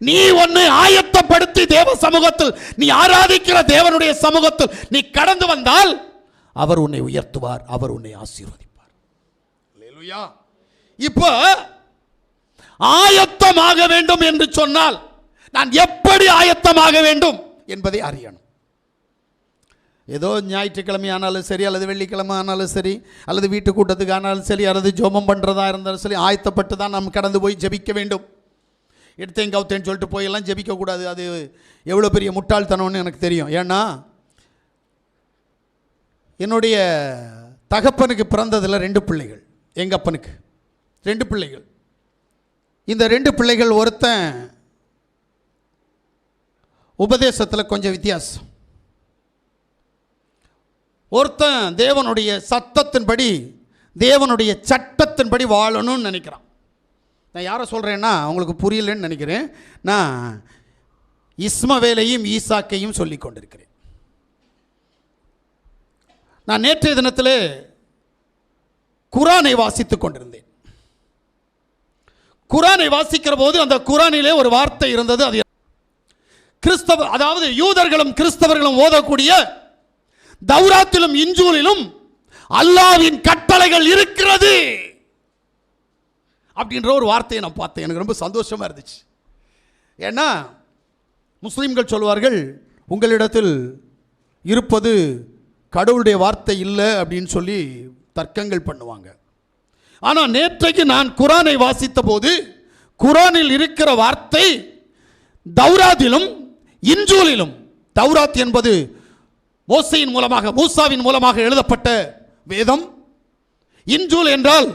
நீ உன்னை ஆயத்தப்படுத்தி தேவ சமூகத்தில் நீ ஆராதிக்கிற தேவனுடைய சமூகத்தில் நீ கடந்து வந்தால் அவர் உன்னை உயர்த்துவார் அவர் உன்னை ஆசீர்வதிப்பார். இப்போ ஆயத்தமாக வேண்டும் என்று சொன்னால் நான் எப்படி ஆயத்தமாக வேண்டும் என்பதை அறியணும். ஏதோ ஞாயிற்றுக்கிழமை ஆனாலும் சரி அல்லது வெள்ளிக்கிழமை ஆனாலும் சரி அல்லது வீட்டு கூட்டத்துக்கு ஆனாலும் சரி அல்லது ஜோமம் பண்ணுறதா இருந்தாலும் சரி ஆயத்தப்பட்டு தான் நாம் கடந்து போய் ஜெபிக்க வேண்டும். எடுத்தேன் கவுத்தேன்னு சொல்லிட்டு போயெல்லாம் ஜெபிக்கக்கூடாது அது எவ்வளோ பெரிய முட்டாள்தனம்னு எனக்கு தெரியும். ஏன்னா என்னுடைய தகப்பனுக்கு பிறந்ததில் ரெண்டு பிள்ளைகள். எங்கள் அப்பனுக்கு. ரெண்டு பிள்ளைகள். இந்த ரெண்டு பிள்ளைகள் ஒருத்தன் உபதேசத்தில் கொஞ்சம் வித்தியாசம். ஒருத்தன் தேவனுடைய சத்தத்தின்படி தேவனுடைய சட்டத்தின்படி வாழணும்னு நினைக்கிறான். நான் யாரை சொல்கிறேன்னா உங்களுக்கு புரியலன்னு நினைக்கிறேன். நான் இஸ்மவேலையும் ஈசாக்கையும் சொல்லி கொண்டிருக்கிறேன். நான் நேற்றைய தினத்தில் குரானை வாசித்துக் கொண்டிருந்தேன். குரானை வாசிக்கிற போது அந்த குரானிலே ஒரு வார்த்தை இருந்தது. அது கிறிஸ்தவ அதாவது யூதர்களும் கிறிஸ்தவர்களும் ஓதக்கூடிய தௌராத்திலும் இஞ்சூலிலும் அல்லாவின் கட்டளைகள் இருக்கிறது. அப்படின்ற ஒரு வார்த்தையை நான் பார்த்தேன். எனக்கு ரொம்ப சந்தோஷமாக இருந்துச்சு. ஏன்னா முஸ்லீம்கள் சொல்வார்கள் உங்களிடத்தில் இருப்பது கடவுளுடைய வார்த்தை இல்லை அப்படின்னு சொல்லி தர்க்கங்கள் பண்ணுவாங்க. ஆனால் நேற்றைக்கு நான் குரானை வாசித்த போது குரானில் இருக்கிற வார்த்தை தௌராத்திலும் இஞ்சூலிலும் தௌராத் என்பது மோசையின் மூலமாக மூசாவின் மூலமாக எழுதப்பட்ட வேதம். இன்ஜூல் என்றால்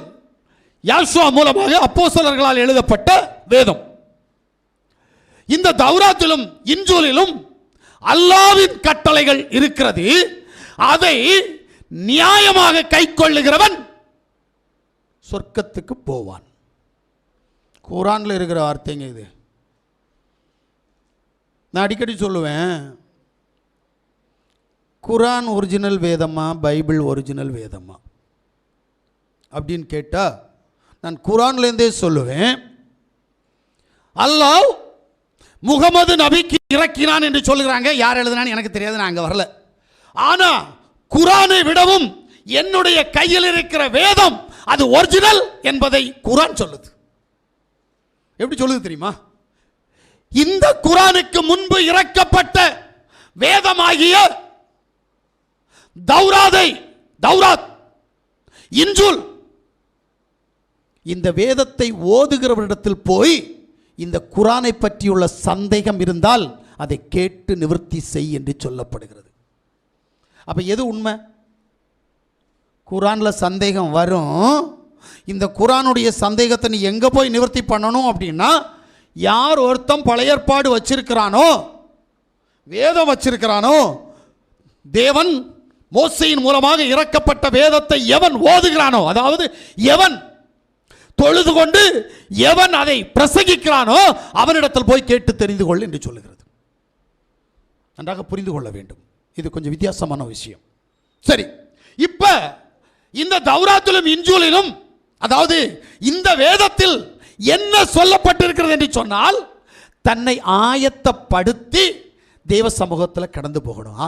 யாசுவா மூலமாக அப்போசலர்களால் எழுதப்பட்ட வேதம். இந்த தௌராத்திலும் இன்ஜூலிலும் அல்லாவின் கட்டளைகள் இருக்கிறது. அதை நியாயமாக கைக்கொள்ளுகிறவன் சொர்க்கத்துக்கு போவான். குரானில் இருக்கிற வார்த்தைங்க இது. நான் அடிக்கடி சொல்லுவேன் குரான் ஒரிஜினல் வேதமா பைபிள் ஒரிஜினல் வேதமா? அப்படின்னு கேட்டால் நான் குரான்லேருந்தே சொல்லுவேன். அல்லாஹ் முகமது நபிக்கு இறக்கினான் என்று சொல்லுகிறாங்க. யார் எழுதுனான்னு எனக்கு தெரியாது நான் அங்கே வரல. ஆனால் குரானை விடவும் என்னுடைய கையில் இருக்கிற வேதம் அது ஒரிஜினல் என்பதை குரான் சொல்லுது. எப்படி சொல்லுது தெரியுமா? இந்த குரானுக்கு முன்பு இறக்கப்பட்ட வேதமாகிய தௌராதை தௌராத் இன்றுல் இந்த வேதத்தை ஓதுகிறவரிடத்தில் போய் இந்த குரானை பற்றியுள்ள சந்தேகம் இருந்தால் அதை கேட்டு நிவர்த்தி செய் என்று சொல்லப்படுகிறது. அப்போ எது உண்மை? குரானில் சந்தேகம் வரும். இந்த குரானுடைய சந்தேகத்தை நீ எங்கே போய் நிவர்த்தி பண்ணணும் அப்படின்னா யார் ஒருத்தன் பழையற்பாடு வச்சிருக்கிறானோ வேதம் வச்சிருக்கிறானோ தேவன் மோசையின் மூலமாக இறக்கப்பட்ட வேதத்தை எவன் ஓதுகிறானோ அதாவது எவன் தொழுது கொண்டு எவன் அதை பிரசங்கிக்கிறானோ அவனிடத்தில் போய் கேட்டு தெரிந்து கொள் என்று சொல்லுகிறது. நன்றாக புரிந்து கொள்ள வேண்டும். இது கொஞ்சம் வித்தியாசமான விஷயம். சரி இப்ப இந்த தௌராத்திலும் இஞ்சூலிலும் அதாவது இந்த வேதத்தில் என்ன சொல்லப்பட்டிருக்கிறது என்று சொன்னால் தன்னை ஆயத்தப்படுத்தி தெய்வ சமூகத்தில் கடந்து போகணும்.